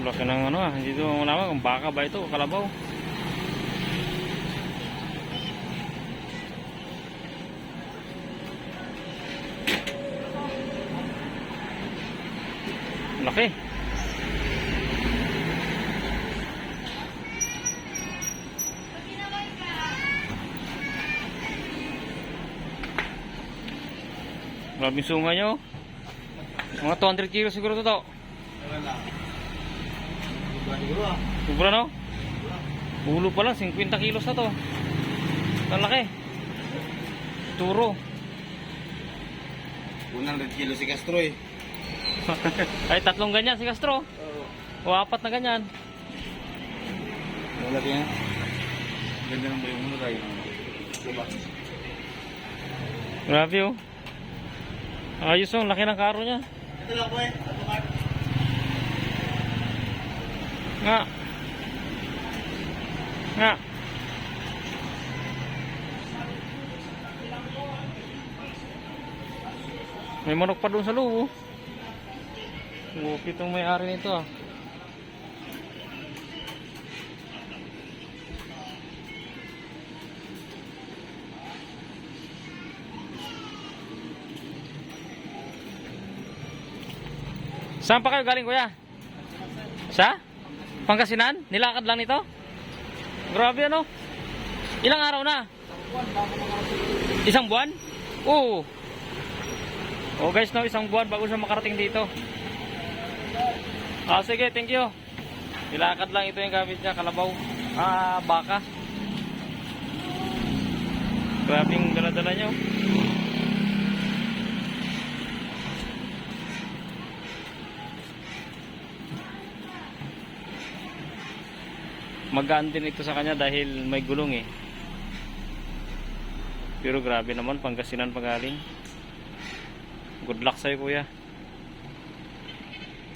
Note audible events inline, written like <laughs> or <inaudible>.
laki ng ano ah. Ko malaman kung baka ba ito kalabaw. Laki. Grabing sunga nyo. Mga 200 kilo siguro to to. Wala. Siguro ah. Sobra no? Ulo pa lang, 50 kilos na to. Ang laki. Turo. 100 kilo si Castro eh. <laughs> Ay, tatlong ganyan si Castro. O apat na ganyan. Wala kaya. Ganda ng bayo mo tayo. Diba? Grabe oh. Ayos oh, laki ng karo niya. Ito lang po eh. Ito ka. Nga. Nga. May manok pa doon sa loob. oh. Bukit itong may-ari nito ah. Saan pa kayo galing kuya? Sa? Pangasinan? Nilakad lang nito? Grabe ano? Ilang araw na? Isang buwan? Oo. Oh guys, no, isang buwan bago siya makarating dito. Ah, sige, thank you. Nilakad lang ito yung gamit niya, kalabaw. Ah, baka. Grabe yung dala-dala niyo. Magaan din ito sa kanya dahil may gulong eh. Pero grabe naman, Pangasinan pagaling. Good luck sa'yo kuya.